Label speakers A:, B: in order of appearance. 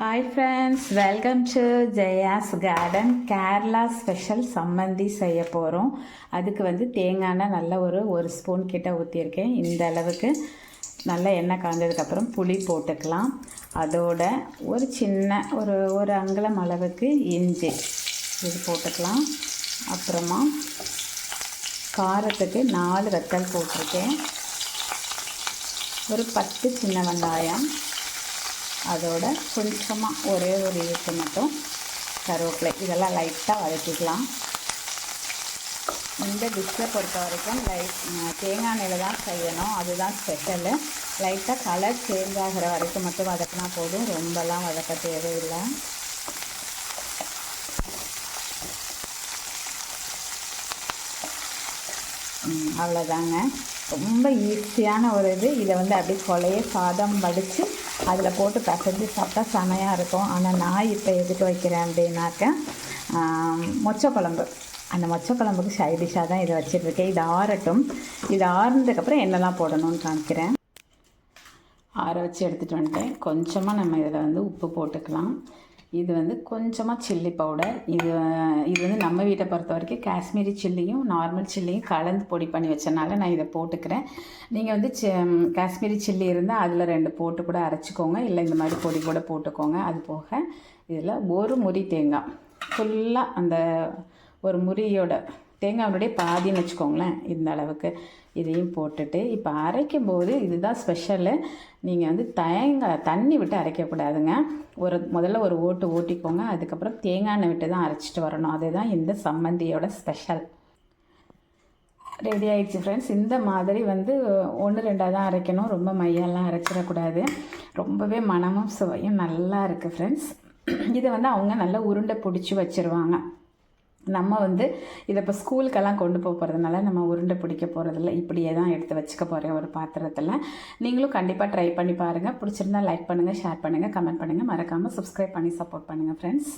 A: Hi friends welcome to Jaya's garden Kerala special சம்மந்தி செய்ய போகிறோம் அதுக்கு வந்து தேங்காய் நல்ல ஒரு ஒரு ஸ்பூன் கிட்ட ஊற்றியிருக்கேன் இந்த அளவுக்கு நல்லா எண்ணெய் காய்ஞ்சதுக்கப்புறம் புளி போட்டுக்கலாம். அதோட ஒரு சின்ன ஒரு ஒரு அங்குலம் அளவுக்கு இஞ்சி இது போட்டுக்கலாம். அப்புறமா காரத்துக்கு நாலு வெத்தல் போட்டிருக்கேன். ஒரு பத்து சின்ன வெங்காயம். அதோட கொஞ்சமாக ஒரே ஒரு இதுக்கு மட்டும் கருவேப்பிலை. இதெல்லாம் லைட்டாக வதக்கிக்கலாம். இந்த டிஷ்ஷை பொறுத்த வரைக்கும் லைட் தேங்காய் எண்ணெயில் தான் செய்யணும். அதுதான் ஸ்பெஷலு லைட்டாக கலர் சேஞ்ச் ஆகிற வரைக்கும் மட்டும் வதக்கினா போதும். ரொம்பலாம் வதக்க தேவையில்லை. அவ்வளோதாங்க. ரொம்ப ஈஸியான ஒரு இது. இதை வந்து அப்படியே கொலைய சாதம் வடித்து அதில் போட்டு பசஞ்சு சாப்பிட்டா செமையாக இருக்கும். ஆனால் நான் இப்போ எதுக்கு வைக்கிறேன் அப்படின்னாக்க மொச்சை குழம்பு. அந்த மொச்சை குழம்புக்கு சைட் டிஷ்ஷாக தான் இதை வச்சுட்ருக்கேன். இது ஆறட்டும். இது ஆறுனதுக்கப்புறம் என்னெல்லாம் போடணும்னு காமிக்கிறேன். ஆற வச்சு எடுத்துகிட்டு வந்துட்டேன். கொஞ்சமாக நம்ம இதில் வந்து உப்பு போட்டுக்கலாம். இது வந்து கொஞ்சமாக சில்லி பவுடர் இது இது வந்து நம்ம வீட்டை பொறுத்த வரைக்கும் காஷ்மீரி சில்லியும் நார்மல் சில்லியும் கலந்து பொடி பண்ணி வச்சனால நான் இதை போட்டுக்கிறேன். நீங்கள் வந்து காஷ்மீரி சில்லி இருந்தால் அதில் ரெண்டு போட்டு கூட அரைச்சிக்கோங்க. இல்லை இந்த மாதிரி பொடி கூட போட்டுக்கோங்க. அது போக இதில் ஒரு முறி தேங்காய். ஃபுல்லாக அந்த ஒரு முறியோட தேங்காயோடைய பாதின்னு வச்சுக்கோங்களேன். இந்த அளவுக்கு இதையும் போட்டுட்டு இப்போ அரைக்கும் போது இதுதான் ஸ்பெஷலு நீங்கள் வந்து தேங்காய் தண்ணி விட்டு அரைக்கக்கூடாதுங்க. ஒரு முதல்ல ஒரு ஓட்டு ஓட்டிக்கோங்க. அதுக்கப்புறம் தேங்காய் எண்ணெய் விட்டு தான் அரைச்சிட்டு வரணும். அதுதான் இந்த சம்மந்தியோட ஸ்பெஷல் ரெடி ஆகிடுச்சு ஃப்ரெண்ட்ஸ் இந்த மாதிரி வந்து ஒன்று ரெண்டாக தான் அரைக்கணும். ரொம்ப மையெல்லாம் அரைச்சிடக்கூடாது. ரொம்பவே மனமும் சுவையும் நல்லா இருக்குது ஃப்ரெண்ட்ஸ் இதை வந்து அவங்க நல்லா உருண்டை பிடிச்சி வச்சுருவாங்க. நம்ம வந்து இதை இப்போ ஸ்கூலுக்கெல்லாம் கொண்டு போக போகிறதுனால நம்ம உருண்டை பிடிக்க போகிறதில்ல இப்படியே தான் எடுத்து வச்சுக்க போகிறேன் ஒரு பாத்திரத்தில். நீங்களும் கண்டிப்பாக ட்ரை பண்ணி பாருங்கள் பிடிச்சிருந்தா லைக் பண்ணுங்கள் ஷேர் பண்ணுங்கள் கமெண்ட் பண்ணுங்கள் மறக்காமல் சப்ஸ்கிரைப் பண்ணி சப்போர்ட் பண்ணுங்கள் ஃப்ரெண்ட்ஸ்